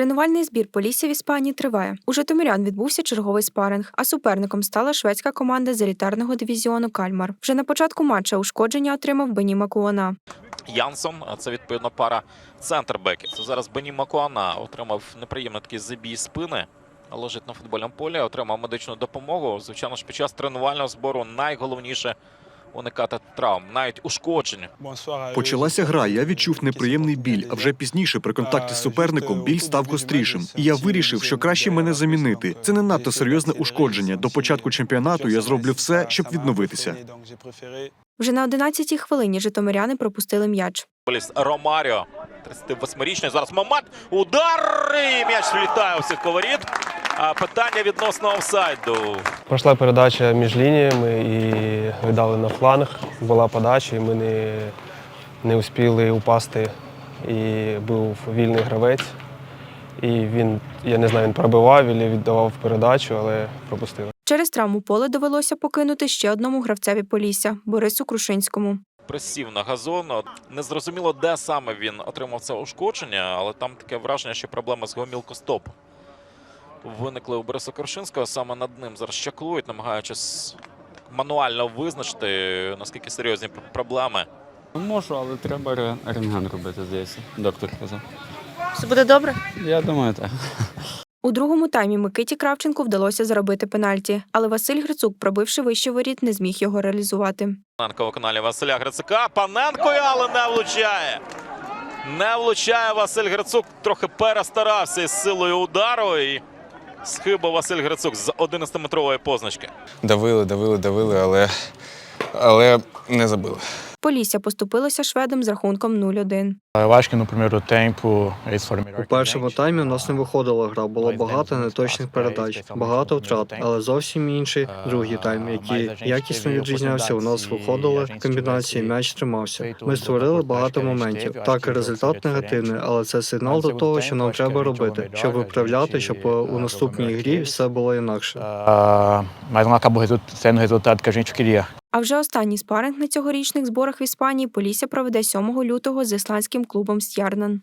Тренувальний збір Полісся в Іспанії триває. У Житомирян відбувся черговий спаринг, а суперником стала шведська команда з елітарного дивізіону Кальмар. Вже на початку матча ушкодження отримав Бені Макуана. Янсон, а це відповідно пара центрбеків. Це зараз Бені Макуана отримав неприємний такий забій спини. Лежить на футбольному полі, отримав медичну допомогу. Звичайно ж, під час тренувального збору найголовніше уникати травм, навіть ушкоджень. Почалася гра. Я відчув неприємний біль. А вже пізніше, при контакті з суперником, біль став гострішим. І я вирішив, що краще мене замінити. Це не надто серйозне ушкодження. До початку чемпіонату я зроблю все, щоб відновитися. Вже на 11-й хвилині житомиряни пропустили м'яч. Футболіст Ромаріо, 38-річний. Зараз момент. Удар! І м'яч влітає у всіх воріт. А питання відносно офсайду. Пройшла передача між лініями і видали на фланг. Була подача, і ми не, не успіли упасти. І був вільний гравець. І він, я не знаю, він пробивав і віддавав передачу, але пропустили. Через травму поле довелося покинути ще одному гравцеві Полісся Борису Крушинському. Присів на газон. От Незрозуміло, де саме він отримав це ушкодження, але там таке враження, що проблеми з гомілкостоп виникли у Бориса Коршинського. Саме над ним зараз чаклують, намагаючись мануально визначити, наскільки серйозні проблеми. Можу, але треба рентген робити, здається. Доктор казав. Все буде добре? Я думаю, так. У другому таймі Микиті Кравченку вдалося заробити пенальті, але Василь Грицук, пробивши вище воріт, не зміг його реалізувати. Паненко в каналі Василя Грицака. Паненко, але не влучає. Не влучає Василь Грицук. Трохи перестарався із силою удару. І схибав Василь Грицук з 11-метрової позначки. Давили, давили, давили, але, але не забили. Полісся поступилося шведом з рахунком 0-1. У першому таймі у нас не виходила гра, було багато неточних передач, багато втрат, але зовсім інший другий тайм, який якісно відрізнявся. У нас виходили комбінації, м'яч тримався. Ми створили багато моментів. Так, результат негативний, але це сигнал до того, що нам треба робити, щоб виправляти, щоб у наступній грі все було інакше. Queria. А вже останній спаринг на цьогорічних зборах в Іспанії Полісся проведе 7 лютого з ісландським клубом Стярнан.